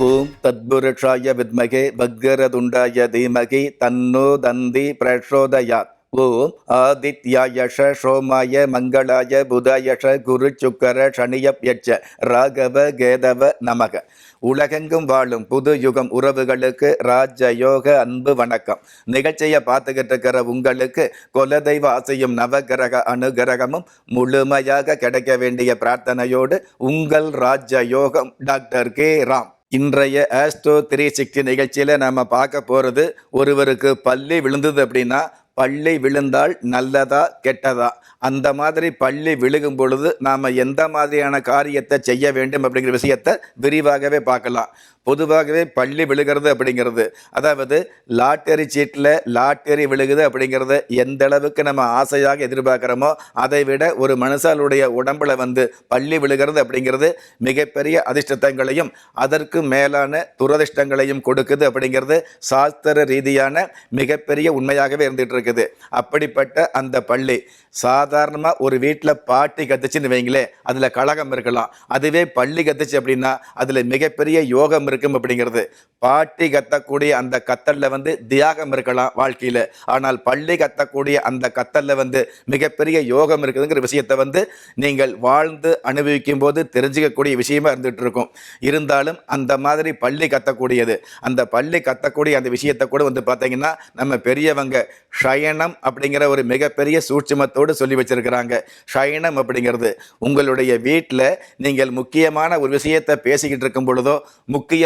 ஓம் தத்புருஷாய வித்மகே பக்ரதுண்டாய தீமகி தன்னோ தந்தி பிரசோதயாத் ஓம் ஆதித்யாயஷ சோமாய மங்களாய புதாயஷ குரு சுக்கர சனியப்யட்ச ராகவ கேதவ நமக உலகெங்கும் வாழும் புது யுகம் உறவுகளுக்கு ராஜயோக அன்பு வணக்கம் நிகழ்ச்சியை பார்த்துக்கிட்டு இருக்கிற உங்களுக்கு குலதெய்வ ஆசையும் நவகிரக அனுகிரகமும் முழுமையாக கிடைக்க வேண்டிய பிரார்த்தனையோடு உங்கள் ராஜயோகம் டாக்டர் கே ராம் இன்றைய ஆஸ்ட்ரோ த்ரீ சிக்ஸ்டி நிகழ்ச்சியில் நம்ம பார்க்க போகிறது ஒருவருக்கு பள்ளி விழுந்தது அப்படின்னா பள்ளி விழுந்தால் நல்லதா கெட்டதா? அந்த மாதிரி பள்ளி விழுகும் பொழுது நாம் எந்த மாதிரியான காரியத்தை செய்ய வேண்டும் அப்படிங்கிற விஷயத்தை விரிவாகவே பார்க்கலாம். பொதுவாகவே பள்ளி விழுகிறது அப்படிங்கிறது. அதாவது லாட்டரி சீட்டில் லாட்டரி விழுகுது அப்படிங்கிறது எந்த அளவுக்கு நம்ம ஆசையாக எதிர்பார்க்குறோமோ அதை விட ஒரு மனுஷாலுடைய உடம்புல வந்து பள்ளி விழுகிறது அப்படிங்கிறது மிகப்பெரிய அதிர்ஷ்டங்களையும் அதற்கு மேலான துரதிர்ஷ்டங்களையும் கொடுக்குது அப்படிங்கிறது சாஸ்திர ரீதியான மிகப்பெரிய உண்மையாகவே இருந்துகிட்டு இருக்குது அப்படிப்பட்ட அந்த பள்ளி சாதாரணமாக ஒரு வீட்டில் பாட்டி கத்துச்சுன்னு வைங்களேன் அதில் கழகம் இருக்கலாம். அதுவே பள்ளி கத்துச்சு அப்படின்னா அதில் மிகப்பெரிய யோகம் இருக்கும் அப்படிங்கிறது. பாட்டி கத்தக்கூடிய அந்த கத்தலில் வந்து தியாகம் இருக்கலாம் வாழ்க்கையில். ஆனால் பள்ளி கத்தக்கூடிய அந்த கத்தலில் வந்து மிகப்பெரிய யோகம் இருக்குதுங்கிற விஷயத்தை வந்து நீங்கள் வாழ்ந்து அனுபவிக்கும் போது தெரிஞ்சுக்கக்கூடிய விஷயமா இருந்துகிட்டு இருக்கும் இருந்தாலும் அந்த மாதிரி பள்ளி கத்தக்கூடியது. அந்த பள்ளி கத்தக்கூடிய அந்த விஷயத்தை கூட வந்து பார்த்தீங்கன்னா நம்ம பெரியவங்க ஷயனம் அப்படிங்கிற ஒரு மிகப்பெரிய சூட்சமத்தோடு சொல்லி வச்சிருக்கிறாங்க. ஷயனம் அப்படிங்கிறது உங்களுடைய வீட்டில் நீங்கள் முக்கியமான ஒரு விஷயத்தை பேசிக்கிட்டு இருக்கும் பொழுதோ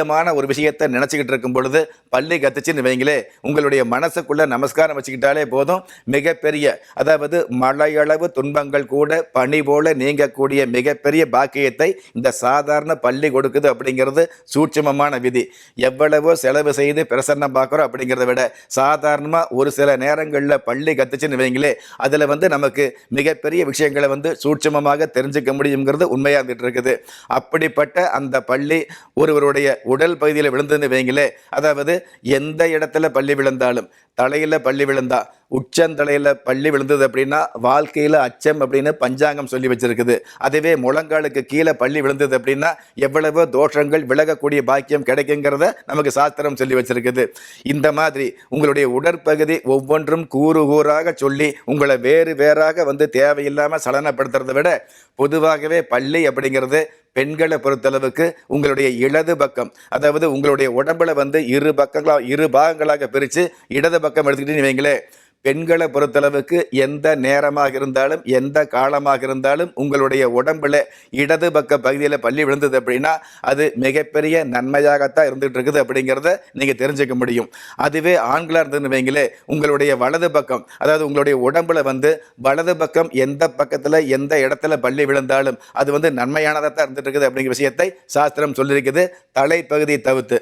முக்கியமான ஒரு விஷயத்தை நினச்சிக்கிட்டு இருக்கும் பொழுது பள்ளி கத்துச்சுன்னு வைங்களே உங்களுடைய மனசுக்குள்ளே நமஸ்காரம் வச்சுக்கிட்டாலே போதும். மிகப்பெரிய அதாவது மழையளவு துன்பங்கள் கூட பணி போல நீங்கக்கூடிய மிகப்பெரிய பாக்கியத்தை இந்த சாதாரண பள்ளி கொடுக்குது அப்படிங்கிறது சூட்சமமான விதி. எவ்வளவோ செலவு செய்து பிரசன்னம் பார்க்குறோம் அப்படிங்கிறத விட சாதாரணமாக ஒரு சில நேரங்களில் பள்ளி கத்துச்சுன்னு வைங்களே அதில் வந்து நமக்கு மிகப்பெரிய விஷயங்களை வந்து சூட்சமமாக தெரிஞ்சுக்க முடியுங்கிறது உண்மையாக இருந்துட்டு இருக்குது. அப்படிப்பட்ட அந்த பள்ளி ஒருவருடைய உடல் பகுதியில் விழுந்ததுன்னு வைங்களே அதாவது எந்த இடத்துல பள்ளி விழுந்தாலும் தலையில் பள்ளி விழுந்தா உச்சந்தலையில் பள்ளி விழுந்தது அப்படின்னா வாழ்க்கையில் அச்சம் அப்படின்னு பஞ்சாங்கம் சொல்லி வச்சிருக்குது. அதுவே முழங்காலுக்கு கீழே பள்ளி விழுந்தது அப்படின்னா எவ்வளவோ தோஷங்கள் விலகக்கூடிய பாக்கியம் கிடைக்குங்கிறத நமக்கு சாஸ்திரம் சொல்லி வச்சிருக்குது. இந்த மாதிரி உங்களுடைய உடற்பகுதி ஒவ்வொன்றும் கூறு கூறாக சொல்லி உங்களை வேறு வேறாக வந்து தேவையில்லாமல் சலனப்படுத்துறதை விட பொதுவாகவே பள்ளி அப்படிங்கிறது பெண்களை பொறுத்தளவுக்கு உங்களுடைய இடது பக்கம். அதாவது உங்களுடைய உடம்புல வந்து இரு பக்கங்களாக இரு பாகங்களாக பிரித்து இடது பக்கம் எடுத்துக்கிட்டீங்கன்னு வைங்களேன். பெண்களை பொறுத்தளவுக்கு எந்த நேரமாக இருந்தாலும் எந்த காலமாக இருந்தாலும் உங்களுடைய உடம்புல இடது பக்க பகுதியில் பள்ளி விழுந்தது அப்படின்னா அது மிகப்பெரிய நன்மையாகத்தான் இருந்துகிட்டு இருக்குது அப்படிங்கிறத நீங்கள் தெரிஞ்சுக்க முடியும். அதுவே ஆண்களாக இருந்ததுன்னு வைங்களே உங்களுடைய வலது பக்கம் அதாவது உங்களுடைய உடம்புல வந்து வலது பக்கம் எந்த பக்கத்தில் எந்த இடத்துல பள்ளி விழுந்தாலும் அது வந்து நன்மையானதாக தான் இருந்துகிட்டு இருக்குது அப்படிங்கிற விஷயத்தை சாஸ்திரம் சொல்லியிருக்குது. தலைப்பகுதியை தவிர்த்து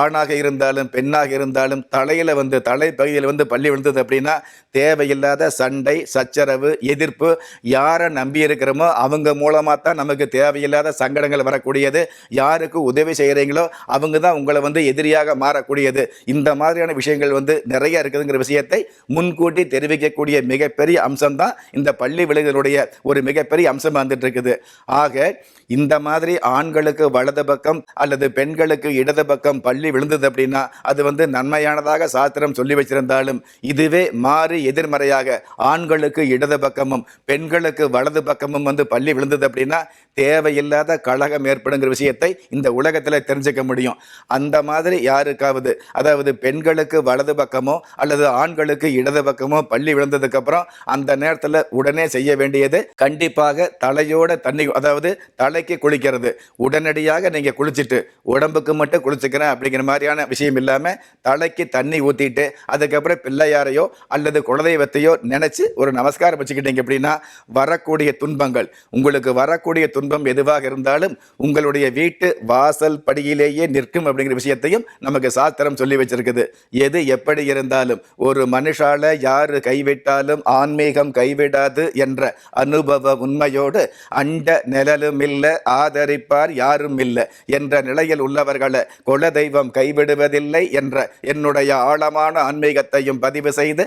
ஆணாக இருந்தாலும் பெண்ணாக இருந்தாலும் தலையில் வந்து தலைப்பகுதியில் வந்து பள்ளி விழுந்தது அப்படின்னா தேவையில்லாத சண்டை சச்சரவு எதிர்ப்பு யாரை நம்பி இருக்கிறோமோ அவங்க மூலமாக தான் நமக்கு தேவையில்லாத சங்கடங்கள் வரக்கூடியது. யாருக்கு உதவி செய்கிறீங்களோ அவங்க தான் உங்களை வந்து எதிரியாக மாறக்கூடியது. இந்த மாதிரியான விஷயங்கள் வந்து நிறைய இருக்குதுங்கிற விஷயத்தை முன்கூட்டி தெரிவிக்கக்கூடிய மிகப்பெரிய அம்சம்தான் இந்த பள்ளி விலங்குகளுடைய ஒரு மிகப்பெரிய அம்சம் வந்துட்டு இருக்குது ஆக இந்த மாதிரி ஆண்களுக்கு வலது பக்கம் அல்லது பெண்களுக்கு இடது பக்கம் பள்ளி விழுந்தது அப்படின்னா அது வந்து நன்மையானதாக சாஸ்திரம் சொல்லி வச்சிருந்தாலும் இதுவே மாறி எதிர்மறையாக ஆண்களுக்கு இடது பக்கமும் பெண்களுக்கு வலது பக்கமும் வந்து பள்ளி விழுந்தது அப்படின்னா தேவையில்லாத கழகம் ஏற்படுங்கிற விஷயத்தை இந்த உலகத்தில் தெரிஞ்சுக்க முடியும். அந்த மாதிரி யாருக்காவது அதாவது பெண்களுக்கு வலது பக்கமோ அல்லது ஆண்களுக்கு இடது பக்கமோ பள்ளி விழுந்ததுக்கப்புறம் அந்த நேரத்தில் உடனே செய்ய வேண்டியது கண்டிப்பாக தலையோட தண்ணி அதாவது தலைக்கு குளிக்கிறது. உடனடியாக நீங்கள் குளிச்சுட்டு உடம்புக்கு மட்டும் குளிச்சுக்கிறேன் அப்படிங்கிற மாதிரியான விஷயம் இல்லாமல் தலைக்கு தண்ணி ஊற்றிட்டு அதுக்கப்புறம் பிள்ளையாரையோ அல்லது அல்லது குலதெய்வத்தையோ நினச்சி ஒரு நமஸ்காரம் வச்சுக்கிட்டீங்க அப்படின்னா வரக்கூடிய துன்பங்கள். உங்களுக்கு வரக்கூடிய துன்பம் எதுவாக இருந்தாலும் உங்களுடைய வீட்டு வாசல் படியிலேயே நிற்கும் அப்படிங்கிற விஷயத்தையும் நமக்கு சாஸ்திரம் சொல்லி வச்சிருக்குது. எது எப்படி இருந்தாலும் ஒரு மனுஷால யார் கைவிட்டாலும் ஆன்மீகம் கைவிடாது என்ற அனுபவ உண்மையோடு அண்ட நிழலும் இல்லை ஆதரிப்பார் யாரும் இல்லை என்ற நிலையில் உள்ளவர்களை குலதெய்வம் கைவிடுவதில்லை என்ற என்னுடைய ஆழமான ஆன்மீகத்தையும் பதிவு செய்து